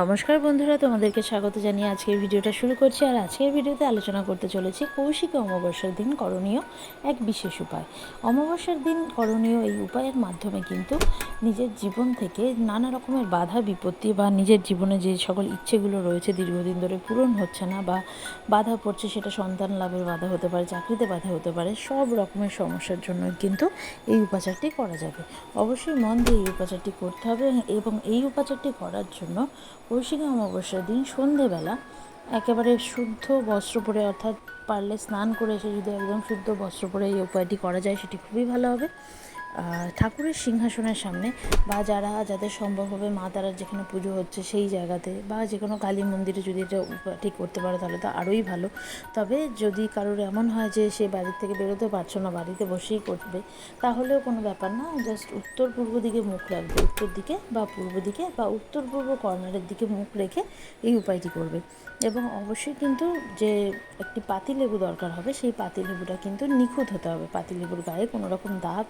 নমস্কার বন্ধুরা, তোমাদেরকে স্বাগত জানিয়ে আজকের ভিডিওটা শুরু করছি। আর আজকের ভিডিওতে আলোচনা করতে চলেছি কৌশিকী অমাবস্যার দিন করণীয় এক বিশেষ উপায়। অমাবস্যার দিন করণীয় এই উপায়ের মাধ্যমে কিন্তু নিজের জীবন থেকে নানা রকমের বাধা বিপত্তি বা নিজের জীবনে যে সকল ইচ্ছেগুলো রয়েছে দীর্ঘদিন ধরে পূরণ হচ্ছে না বা বাধা পড়ছে সেটা সন্তান লাভের বাধা হতে পারে, চাকরিতে বাধা হতে পারে, সব রকমের সমস্যার জন্য কিন্তু এই উপাচারটি করা যাবে। অবশ্যই মন দিয়ে এই উপাচারটি করতে হবে এবং এই উপাচারটি করার জন্য কৌশিকী অমাবস্যার দিন সন্ধেবেলা একেবারে শুদ্ধ বস্ত্র পরে অর্থাৎ পারলে স্নান করে এসে যদি একদম শুদ্ধ বস্ত্র পরে এই উপায়টি করা যায়, সেটি খুবই ভালো হবে। ঠাকুরের সিংহাসনের সামনে বা যারা, যাদের সম্ভব হবে মা তারার যেখানে পুজো হচ্ছে সেই জায়গাতে বা যে কোনো কালী মন্দিরে যদি এটা ঠিক করতে পারো তাহলে তো আরোই ভালো। তবে যদি কারোর এমন হয় যে সে বাড়ির থেকে বেরোতে পারছ না, বাড়িতে বসেই করবে, তাহলেও কোনো ব্যাপার না। জাস্ট উত্তর পূর্ব দিকে মুখ রাখবে, উত্তর দিকে বা পূর্ব দিকে বা উত্তর পূর্ব কর্নারের দিকে মুখ রেখে এই উপায়টি করবে। এবং অবশ্যই কিন্তু যে একটি পাতিলেবু দরকার হবে, সেই পাতিলেবুটা কিন্তু নিখুঁত হতে হবে। পাতিলেবুর গায়ে কোনো রকম দাগ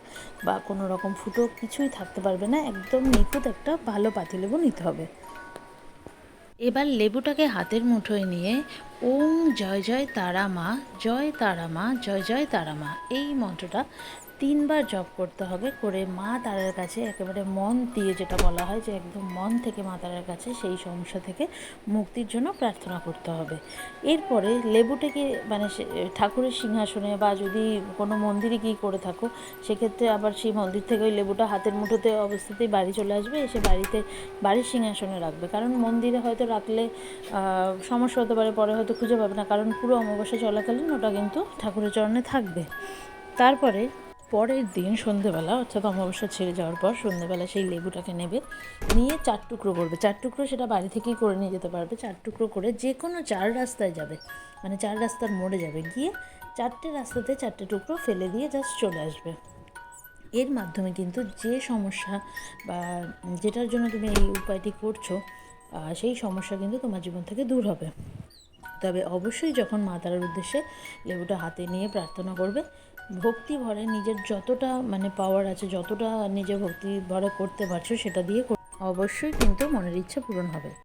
বা কোনো রকম ফুটো কিছুই থাকতে পারবে না। একদম নিখুঁত একটা ভালো পাতি লেবু নিতে হবে। এবার লেবুটাকে হাতের মুঠোয় নিয়ে ওম জয় জয় তারা মা, জয় তারা মা, জয় জয় তারা মা, এই মন্ত্রটা তিনবার জপ করতে হবে করে মা তারার কাছে একেবারে মন দিয়ে যেটা বলা হয় যে একদম মন থেকে মা তারার কাছে সেই সমস্যা থেকে মুক্তির জন্য প্রার্থনা করতে হবে। এরপরে লেবুটাকে মানে ঠাকুরের সিংহাসনে বা যদি কোনো মন্দিরে গিয়ে করে থাকো, সেক্ষেত্রে আবার সেই মন্দির থেকে ওই লেবুটা হাতের মুঠোতে অবস্থাতেই বাড়ি চলে আসবে, এসে বাড়িতে বাড়ির সিংহাসনে রাখবে। কারণ মন্দিরে হয়তো রাখলে সমস্যা হতে পারে, পরে হয়তো খুঁজে পাবে না। কারণ পুরো অমাবস্যা চলাকালীন ওটা কিন্তু ঠাকুরের চরণে থাকবে। তারপরে পরের দিন সন্ধেবেলা, অর্থাৎ অমাবস্যা ছেড়ে যাওয়ার পর সন্ধেবেলা সেই লেবুটাকে নেবে, নিয়ে চার টুকরো করবে। চার টুকরো সেটা বাড়ি থেকেই করে নিয়ে যেতে পারবে। চার টুকরো করে যে কোনো চার রাস্তায় যাবে মানে চার রাস্তার মোড়ে যাবে। গিয়ে চারটে রাস্তাতে চারটে টুকরো ফেলে দিয়ে জাস্ট চলে আসবে। এর মাধ্যমে কিন্তু যে সমস্যা বা যেটার জন্য তুমি এই উপায়টি করছ সেই সমস্যা কিন্তু তোমার জীবন থেকে দূর হবে। তবে অবশ্যই যখন মা তারার উদ্দেশ্যে লেবুটা হাতে নিয়ে প্রার্থনা করবে ভক্তি ভরে নিজের যতটা মানে পাওয়ার আছে, যতটা নিজে ভক্তি ভরে করতে পারছ সেটা দিয়ে অবশ্যই কিন্তু মনের ইচ্ছা পূরণ হবে।